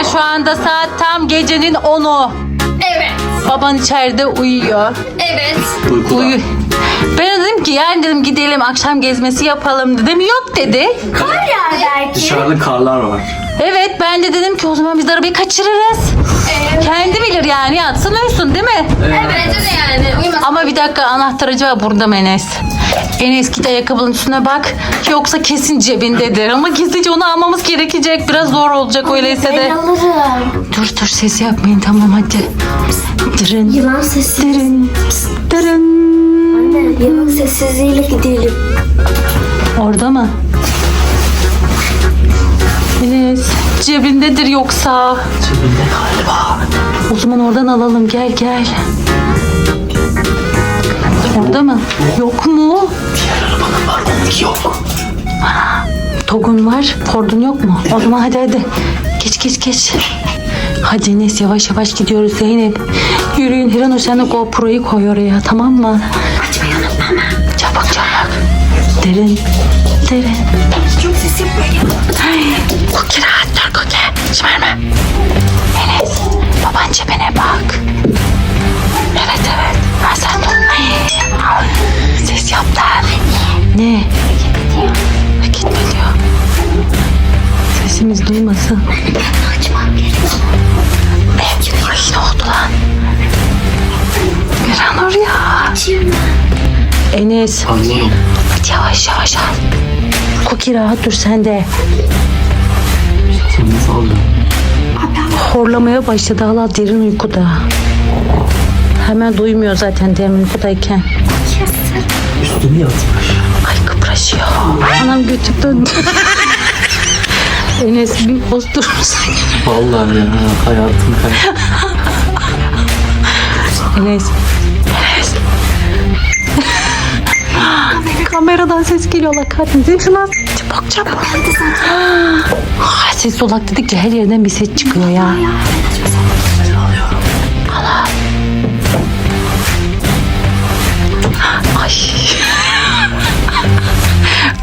Arkadaşlar şu anda saat tam gecenin 10'u. Evet. Baban içeride uyuyor. Evet. Uykuda. Uyu. Ben dedim ki yani dedim gidelim akşam gezmesi yapalım dedim. Yok dedi. Kar yağar belki. Dışarıda karlar var. Evet ben de dedim ki o zaman biz de arabayı kaçırırız. Evet. Kendi bilir yani yatsın uyusun değil mi? Bence de yani. Uyumasın. Ama bir dakika anahtar acaba burada mı Enes? Enes git ayakkabının üstüne bak. Yoksa kesin cebindedir. Ama kesince onu almamız gerekecek. Biraz zor olacak öyleyse de. Ben alırım. Dur dur ses yapmayın tamam hadi. Dırın Yılan sesi. dırın dırın. Anne yılan sessizliğiyle gidelim. Orada mı? Enes cebindedir yoksa. Cebinde galiba. O zaman oradan alalım gel gel. Orada mı? Yok mu? Onunki yok. Togun var. Ford'un yok mu? O zaman hadi hadi. Geç geç geç. Hadi Enes yavaş yavaş gidiyoruz Zeynep. Yürüyün Hiranur sen de GoPro'yu koy oraya tamam mı? Açmayı unutma. Çabuk çabuk. Derin. Derin. Çok ses yapıyor. Koki rahat dur Koki. Şımarma. Enes baban cebine bak. Evet evet. Ha sen dur. Ses yap lan. Ne? Gitme diyor. Sesimiz duymasın. Açmam gerekiyor. Ay ne oldu lan? Miranur ya. Açayım mı? Enes Anlıyorum. hadi yavaş yavaş al. Koki rahat dur sen de. Seni nasıl alıyorum? Horlamaya başladı hala derin uykuda. Hemen duymuyor zaten derin uykudayken. Üstünü yatmış. Ay kıpraşıyor. Anam götü döndü. Enes bir bozdur. Vallahi ya hayatım kay. Enes. Enes. Kameradan ses geliyor Allah kahretsin. Şuna çabuk çabuk. Ah, ses solak dedikçe her yerden bir ses çıkıyor ya.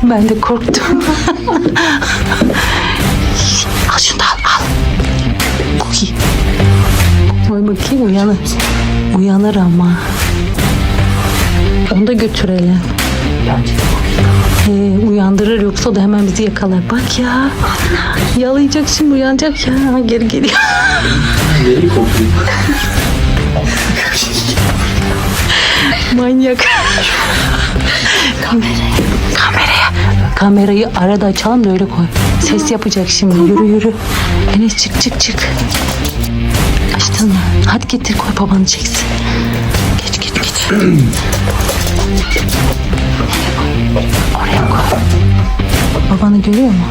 Ben de korktum. al şunu da al al. Cookie. Koy bakayım uyanır. Uyanır ama. Onu da götürelim. Ee, uyandırır yoksa da hemen bizi yakalar. Bak ya. Yalayacak şimdi uyanacak ya. Geri geliyor. Kokuyor. Manyak. Kameraya. Kameraya. Kamerayı arada açalım da öyle koy. Ses yapacak şimdi. Yürü yürü. Enes çık çık çık. Açtın mı? Hadi getir koy babanı çeksin. Geç geç geç. Oraya koy. Babanı görüyor mu?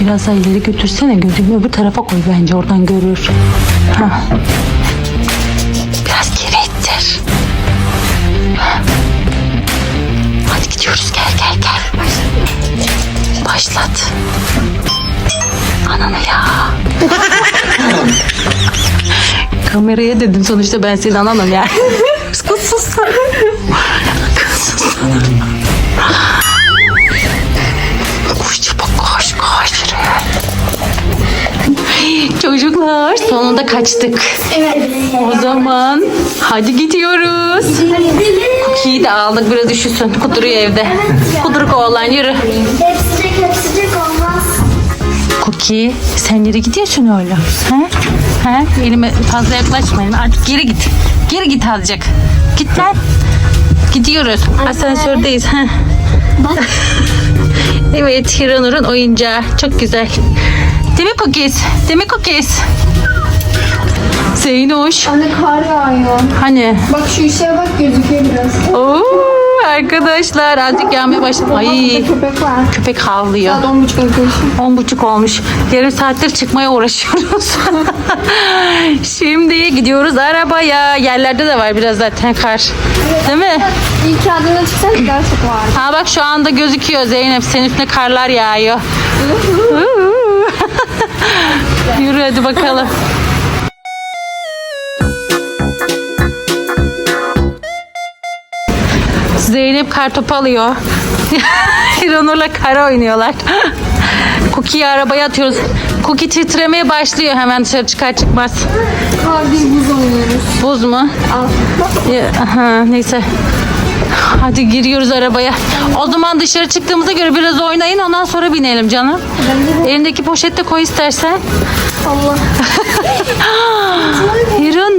Biraz daha ileri götürsene gözünü öbür tarafa koy bence oradan görür. Hah. Biraz geri ittir. Hadi gidiyoruz gel. Başlat. Ananı ya. Kameraya dedim sonuçta ben senin ananım ya. Sus sus. Sus. Koş çabuk koş koş. Çocuklar sonunda kaçtık. Evet. O zaman hadi gidiyoruz. Kukiyi de aldık biraz üşüsün. Kuduruyor evde. Kuduruk oğlan yürü. Hepsicek olmaz. Cookie sen nereye gidiyorsun öyle? He? He? Elime fazla yaklaşma elime. Artık geri git. Geri git azıcık. Git lan. Gidiyoruz. Asansördeyiz. He. evet Hiranur'un oyuncağı. Çok güzel. Değil mi Cookies? Değil mi Cookies? Zeynoş. Anne kar yağıyor. Hani? Bak şu ışığa bak gözüküyor biraz. Oo, arkadaşlar artık yağmaya başladı. Ay köpek var. köpek havlıyor. Saat on buçuk arkadaşım. On buçuk olmuş. Yarım saattir çıkmaya uğraşıyoruz. Şimdi gidiyoruz arabaya. Yerlerde de var biraz zaten kar. Değil mi? İlk kağıdına çıksak çok var. Ha bak şu anda gözüküyor Zeynep. Senin üstüne karlar yağıyor. Yürü hadi bakalım. Zeynep kartopu alıyor. Hiranur'la kara oynuyorlar. Cookie'yi arabaya atıyoruz. Cookie titremeye başlıyor hemen dışarı çıkar çıkmaz. Abi buz oynuyoruz. Buz mu? Al. Aha, neyse. Hadi giriyoruz arabaya. O zaman dışarı çıktığımıza göre biraz oynayın ondan sonra binelim canım. Elindeki poşette koy istersen. Allah.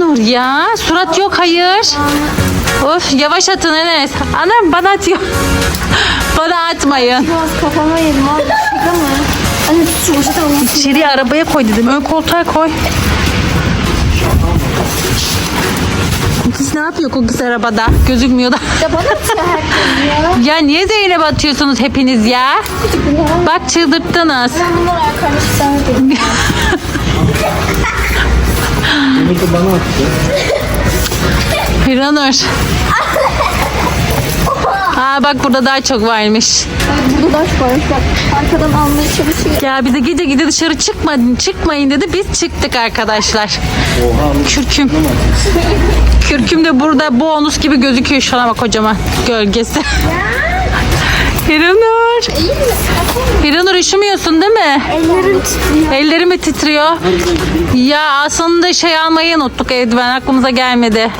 Nur ya. Surat yok hayır. Of yavaş atın Enes. Anam bana atıyor. bana atmayın. Biraz kafama yedim abi. Şaka mı? Anne şu alalım. İçeriye arabaya koy dedim. Ön koltuğa koy. Kız ne yapıyor Kukis arabada? Gözükmüyor da. Ya bana atıyor herkes ya. ya niye Zeynep atıyorsunuz hepiniz ya? Bak çıldırttınız. Ben bunları arkadaşlar dedim. Bunu da bana attı. Hiranur. Aa bak burada daha çok varmış. Burada da varmış bak. Arkadan almaya çalışıyor. Ya bize gece gide dışarı çıkmayın, çıkmayın dedi. Biz çıktık arkadaşlar. Oha. Kürküm. Kürküm de burada bonus gibi gözüküyor şu an ama kocaman gölgesi. Hiranur. Hiranur üşümüyorsun değil mi? Ellerim titriyor. Elleri mi titriyor? Ya aslında şey almayı unuttuk eldiven aklımıza gelmedi.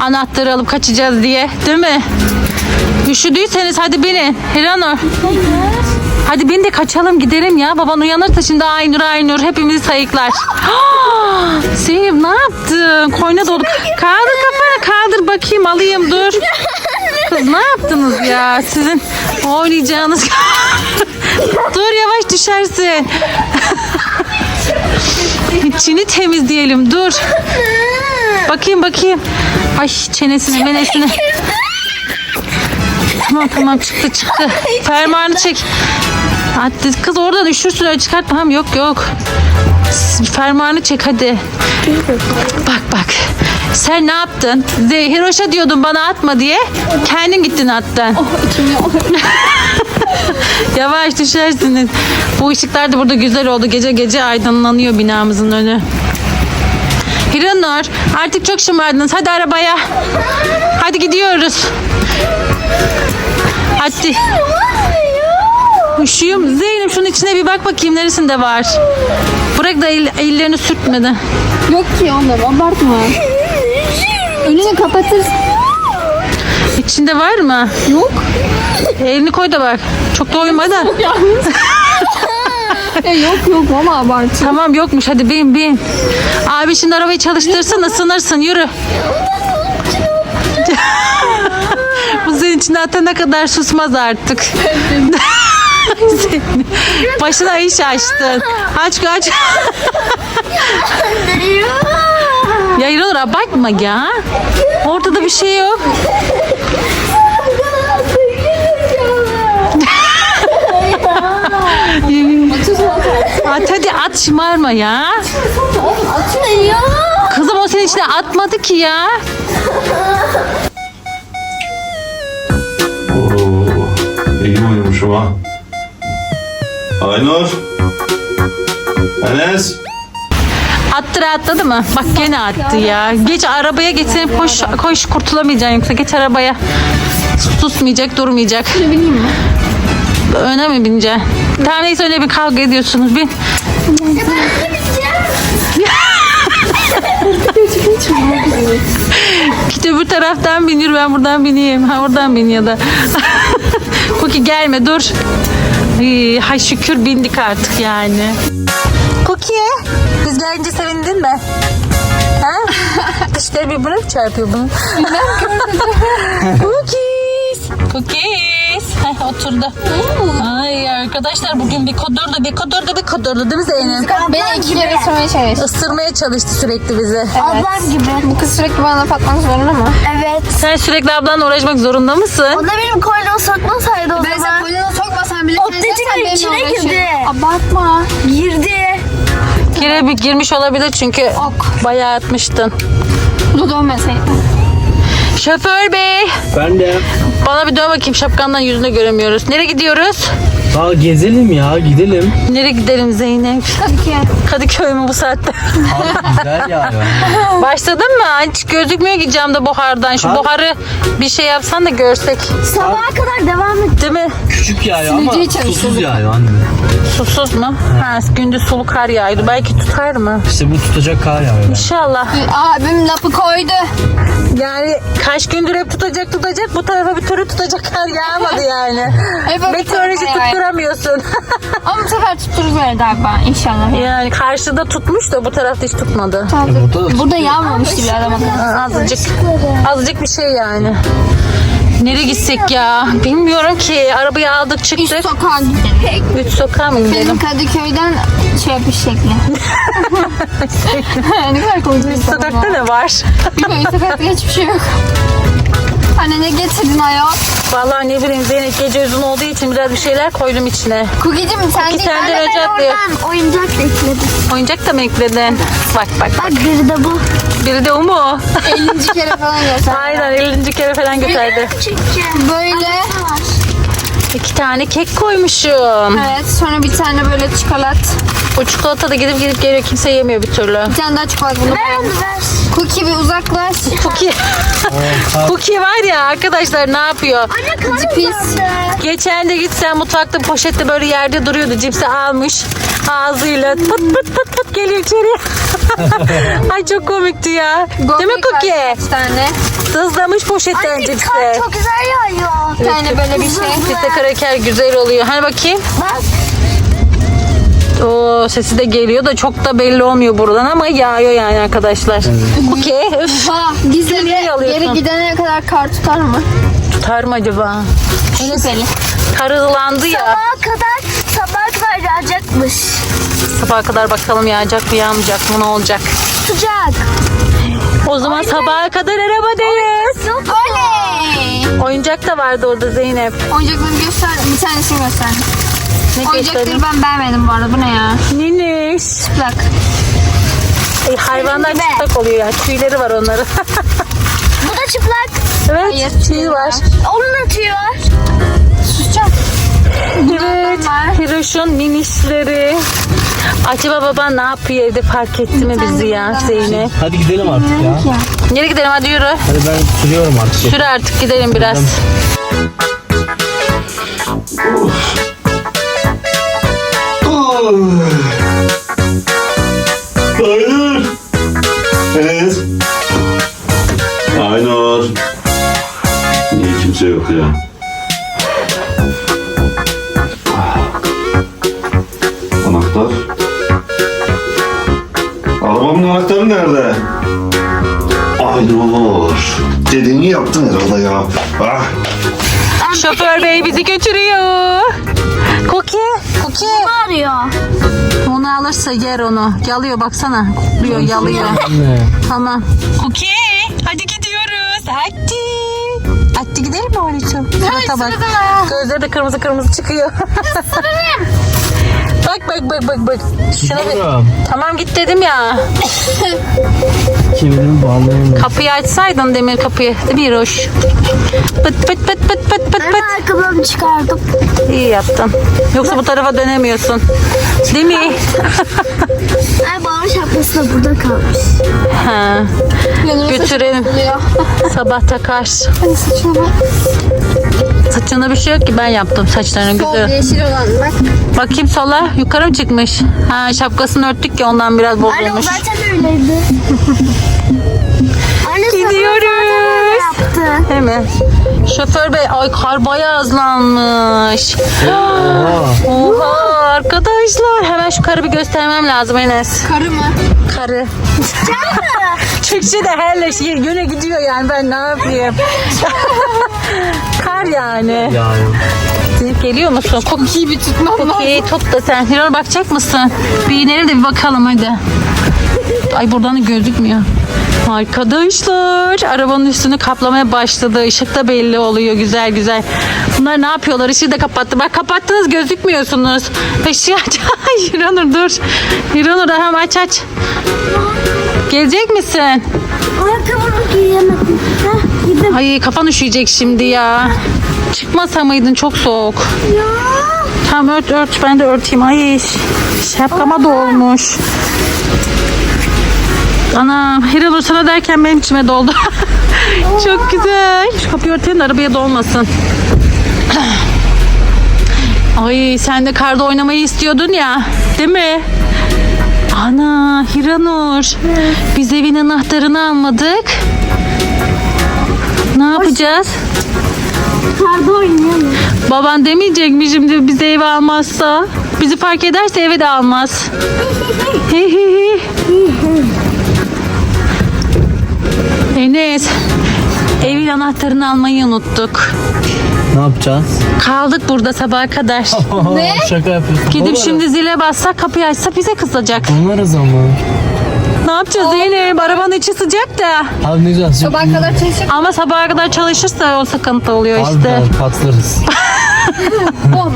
Anahtarı alıp kaçacağız diye değil mi? Üşüdüyseniz hadi binin. Hiranur. Hadi bin de kaçalım gidelim ya. Baban uyanırsa şimdi Aynur Aynur hepimizi sayıklar. Zeynep ne yaptın? Koyna dolu. Kaldır kafanı kaldır bakayım alayım dur. Kız ne yaptınız ya? Sizin oynayacağınız... dur yavaş düşersin. İçini temizleyelim dur. Bakayım bakayım. Ay çenesini menesini. Tamam tamam çıktı çıktı. Fermuarını çek. Hadi kız oradan üşürsün öyle çıkart. Tamam yok yok. Fermuarını çek hadi. Bak bak. Sen ne yaptın? Hiroş'a diyordun bana atma diye. Kendin gittin attın. Yavaş düşersiniz. Bu ışıklar da burada güzel oldu. Gece gece aydınlanıyor binamızın önü. Hiranur artık çok şımardınız. Hadi arabaya. Hadi gidiyoruz. Hadi. Üşüyorum. Zeynep şunun içine bir bak bakayım neresinde var. Bırak da el- ellerini sürtmeden. Yok ki onları abartma. Önünü kapatır. İçinde var mı? Yok. Elini koy da bak. Çok da oyma da. Ya yok yok ama abartı. Tamam yokmuş hadi bin bin. Abi şimdi arabayı çalıştırsın ısınırsın yürü. Bu senin içine atana kadar susmaz artık. Başına iş açtın. Aç aç. ya İranur abartma ya. Ortada bir şey yok. At hadi at şımarma ya. Kızım o senin içine atmadı ki ya. Oo, iyi uyumuşum ha. Aynur. Enes. Attı atladı mı? Bak gene attı ya. Geç arabaya geçsin koş koş kurtulamayacaksın yoksa geç arabaya. Susmayacak durmayacak. Bineyim mi? Öne mi bineceksin? Tamam neyse öyle bir kavga ediyorsunuz. Bin. Git öbür taraftan bin yürü ben buradan bineyim. Ha oradan bin ya da. Cookie gelme dur. Ay, hay şükür bindik artık yani. Cookie biz gelince sevindin mi? Ha? Dişleri birbirine mi çarpıyor bunun? Cookies. Oturdu. Ay arkadaşlar bugün bir kodurdu bir kodurdu bir kodurdu değil mi Zeynep? Beni iki kere ısırmaya çalıştı. Isırmaya çalıştı sürekli bizi. Ablam gibi. Bu kız sürekli bana patlamak zorunda mı? Evet. Sen sürekli ablanla uğraşmak zorunda mısın? O da benim koynuma sokmasaydı o Ben zaman. koynuna sokmasan bile O sen dediğin sen benimle içine girdi. Abartma. Girdi. Gire girmiş olabilir çünkü Ok. bayağı atmıştın. Bu da dönmeseydin. Şoför bey. Ben de. Bana bir dön bakayım şapkandan yüzünü göremiyoruz. Nereye gidiyoruz? Aa gezelim ya gidelim. Nereye gidelim Zeynep? Kadıköy. Kadıköy mü bu saatte? Abi güzel ya. Başladın mı? Hiç gözükmüyor ki camda buhardan. Şu Kar- buharı bir şey yapsan da görsek. Sabaha kadar devam et. Değil mi? Küçük yağıyor ama çalıştırdık. susuz yağıyor anne. Susuz mu? Ha, gündüz sulu kar yağıyordu. Belki tutar mı? İşte bu tutacak kar yağıyor. yani. İnşallah. Abim lafı koydu. Yani kaç gündür hep tutacak tutacak. Bu tarafa bir türlü tutacak kar yağmadı yani. Hep Meteoroloji tarafa yağıyor. Tutturamıyorsun. Ama bu sefer tutturuz böyle galiba inşallah. yani karşıda tutmuş da bu tarafta hiç tutmadı. Burada da Burada bir adam akıllı. Ha, Azıcık, azıcık bir şey yani. Nereye gitsek ya? Bilmiyorum ki. Arabayı aldık çıktık. sokağa gidelim. Üç sokağa mı Benim gidelim? Kadıköy'den şey yapış şekli. ne kadar komik bir sokak Sokakta ne var? Bilmiyorum sokakta hiçbir şey yok. Anne ne getirdin ayol? Vallahi ne bileyim Zeynep gece uzun olduğu için biraz bir şeyler koydum içine. Cookie'cim sen Anne, önce atlıyor. Ben oyuncak da ekledim. Oyuncak da mı ekledin? Bak bak. Bak biri de bu. Biri de o mu? 50. kere falan göster. Aynen 50. kere falan gösterdi. Çünkü Böyle. İki tane kek koymuşum. Evet sonra bir tane böyle çikolat. Bu çikolata da gidip gidip geliyor. Kimse yemiyor bir türlü. Bir tane daha çikolat bunu Ver onu ver. Cookie bir uzaklaş. Cookie. Cookie var ya arkadaşlar ne yapıyor? Anne karnım Cipis. Geçen de gitsen mutfakta poşette böyle yerde duruyordu. Cipsi almış ağzıyla pıt pıt pıt pıt geliyor içeriye. Ay çok komikti ya. Değil mi Cookie? Bir tane. Sızlamış poşetten Anne cipsi. kar çok güzel yağıyor. Bir tane böyle bir şey. Cipsi kraker güzel oluyor. Hani bakayım. Bak. Oo sesi de geliyor da çok da belli olmuyor buradan ama yağıyor yani arkadaşlar. Cookie. Üf. Ha niye geri gidene kadar kar tutar mı? Tutar mı acaba? Şüpheli. Kar hızlandı ya. Sabaha kadar yağacakmış. Sabaha kadar bakalım yağacak mı yağmayacak mı ne olacak. Sıcak. O zaman sabaha kadar arabadayız. Oley! Oyuncak da vardı orada Zeynep. Oyuncakları göster. Bir tanesini göster. Ne Oyuncakları ben beğenmedim bu arada. Bu ne ya? Niniş. Çıplak. E, hayvanlar gibi. çıplak oluyor ya. Tüyleri var onların. Bu da çıplak. evet Hayır, tüyü tüyü var. var. Onun da tüyü var. Evet. Hiroş'un minişleri. Acaba baba ne yapıyor evde fark etti mi bizi ya Zeynep? Hadi gidelim artık ya. Nereye gidelim hadi yürü. Hadi ben sürüyorum artık. Sür artık gidelim biraz. Hayır. Evet. Aynur. Niye kimse yok ya? Anahtarı nerede? Aynur. Dediğini yaptın herhalde ya. Ah. Şoför bey bizi götürüyor. Cookie, Cookie. Arıyor. Onu alırsa yer onu. Yalıyor baksana. Kutluyor, yalıyor. Tamam. Cookie, hadi gidiyoruz. Hadi. Hadi gidelim mi Orçun? Surata bak. Gözleri de kırmızı kırmızı çıkıyor. bak bak bak bak bak. Şuna bir... Gidiyorum. Tamam git dedim ya. Kemerim bağlayamıyorum. Kapıyı açsaydın demir kapıyı. Değil mi Hiroş? Pıt pıt pıt pıt pıt pıt Ben pıt. ayakkabımı çıkardım. İyi yaptın. Yoksa bu tarafa dönemiyorsun. Değil mi? Ay bana şapkası da burada kalmış. Ha. Götürelim. Sabah takar. Hadi saçına bak. Saçında bir şey yok ki ben yaptım saçlarını Sol güzel. yeşil olan bak. Bakayım sola yukarı mı çıkmış? Ha şapkasını örttük ya ondan biraz Anne o bozulmuş. zaten öyleydi. Anne Gidiyoruz. yaptı. Değil mi? Şoför bey ay kar bayağı azlanmış. Oha. Oha arkadaşlar hemen şu karı bir göstermem lazım Enes. Karı mı? Karı. Türkçe de her şey yöne gidiyor yani ben ne yapayım? Kar yani. Ya. Zeynep geliyor musun? Kok İyi bir tutmam lazım. Okey tut da sen. Hilal bakacak mısın? Bir inelim de bir bakalım hadi. Ay buradan da gözükmüyor. Arkadaşlar arabanın üstünü kaplamaya başladı. Işık da belli oluyor güzel güzel. Bunlar ne yapıyorlar? Işığı da kapattı. Bak kapattınız gözükmüyorsunuz. Işığı aç. Hiranur dur. Hiranur hem aç aç. Gelecek misin? Ayakkabımı giyemedim. Gittim. Ay kafan üşüyecek şimdi ya. Çıkmasa mıydın çok soğuk. Ya. Tamam ört ört ben de örteyim. Ay şapkama da olmuş. Ana Hiranur sana derken benim içime doldu. çok güzel. Şu kapıyı örtelim de arabaya dolmasın. Ay sen de karda oynamayı istiyordun ya. Değil mi? Ana Hiranur. Biz evin anahtarını almadık. Ne yapacağız? Karda oynayalım. Baban demeyecek mi şimdi bizi eve almazsa? Bizi fark ederse eve de almaz. Hi hi hi. Enes, evin anahtarını almayı unuttuk. Ne yapacağız? Kaldık burada sabaha kadar. Ne? Şaka yapıyorsun. Gidip Olur. şimdi zile bassak kapıyı açsa bize kızacak. Onlarız ama. Ne yapacağız Zeynep? Arabanın içi sıcak da. Anlayacağız. Sabah kadar çalışıp Ama sabaha kadar çalışırsa o sıkıntı oluyor işte. Harbiden patlarız. bom.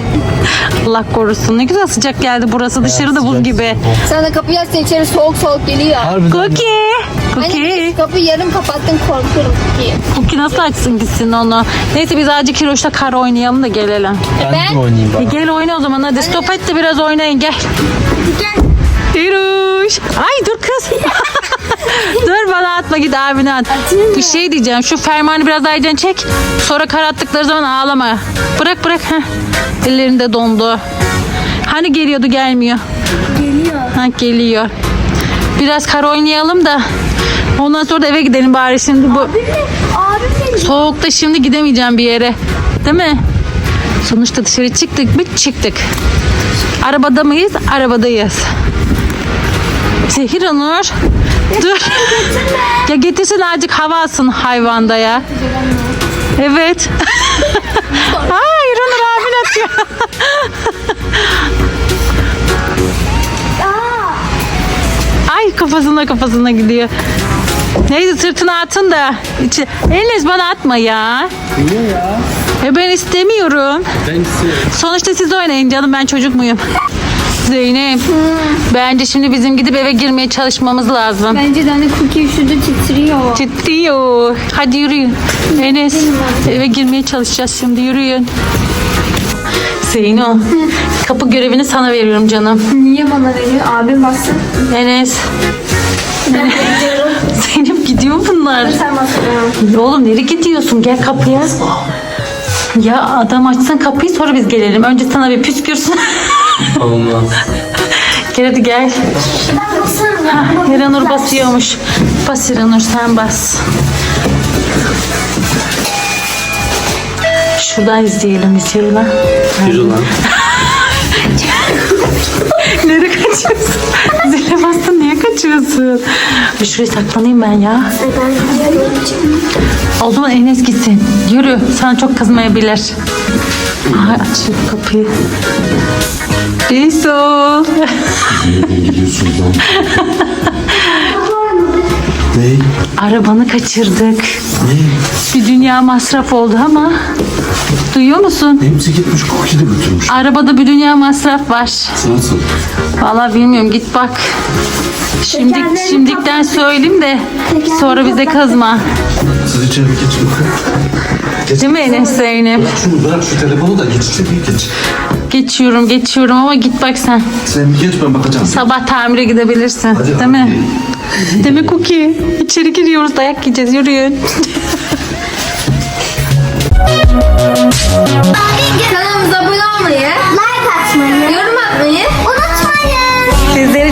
Allah korusun. Ne güzel sıcak geldi burası. Dışarıda buz sıcak. gibi. Sen de kapıyı açsan içeri soğuk soğuk geliyor. Harbiden. Cookie. Cookie. biz kapıyı yarım kapattın korkuyorum ki. Cookie nasıl açsın gitsin onu? Neyse biz azıcık Hiroş'ta kar oynayalım da gelelim. Ben, Ben- de oynayayım E bana. gel oyna o zaman hadi. Stop et de biraz oynayın gel. Gel. Hiroş. Ay dur kız. dur bana atma git abine at. Atayım Bir şey diyeceğim. Şu fermuarını biraz aydın çek. Sonra kar attıkları zaman ağlama. Bırak bırak. Heh. Ellerinde dondu. Hani geliyordu gelmiyor. Geliyor. Ha geliyor. Biraz kar oynayalım da. Ondan sonra da eve gidelim bari şimdi bu. Abim de, abim de Soğukta şimdi gidemeyeceğim bir yere. Değil mi? Sonuçta dışarı çıktık mı çıktık. Arabada mıyız? Arabadayız. Zehir Onur. Dur. ya getirsin azıcık hava alsın hayvanda ya. Evet. Hayır Onur abin atıyor. Ay kafasına kafasına gidiyor. Neydi sırtına atın da. içi- Enes bana atma ya. Niye ya? E ben istemiyorum. Ben istiyorum. Sonuçta siz oynayın canım ben çocuk muyum? Zeynep. Bence şimdi bizim gidip eve girmeye çalışmamız lazım. Bence de anne cookie üşüdü titriyor. Titriyor. Hadi yürüyün. Enes eve girmeye çalışacağız şimdi yürüyün. Zeyno kapı görevini sana veriyorum canım. Niye bana veriyor? Abim bassın. Enes. Zeynep gidiyor bunlar. Sen bassın. Ya Oğlum nereye gidiyorsun? Gel kapıya. Ya adam açsın kapıyı sonra biz gelelim. Önce sana bir püskürsün. Olmaz. gel hadi gel. ben basarım ya. Ha, İranur basıyormuş. Bas İranur sen bas. Şuradan izleyelim izleyelim lan. Yürü lan. Nereye kaçıyorsun? Zile bastın niye kaçıyorsun? Bir şuraya saklanayım ben ya. O zaman Enes gitsin. Yürü. Sana çok kızmayabilir. Ay açıyor kapıyı. Resul. Nereden gidiyorsunuz lan? ne? Arabanı kaçırdık. Ne? Bir dünya masraf oldu ama. Duyuyor musun? Hepsi gitmiş koki de götürmüş. Arabada bir dünya masraf var. Nasıl? Vallahi bilmiyorum git bak. Şimdi Tekerlerini şimdikten söyleyeyim de sonra bize kızma. Siz içeri geçin. Geç. Değil mi Enes Zeynep? Şunu bırak şu telefonu da geç içeri geç. Geçiyorum geçiyorum ama git bak sen. Sen git ben bakacağım. Sabah tamire gidebilirsin. Hadi, değil mi? değil mi Cookie? İçeri giriyoruz dayak yiyeceğiz yürüyün. Kanalımıza abone olmayı, like atmayı, yorum atmayı unutmayın. Sizi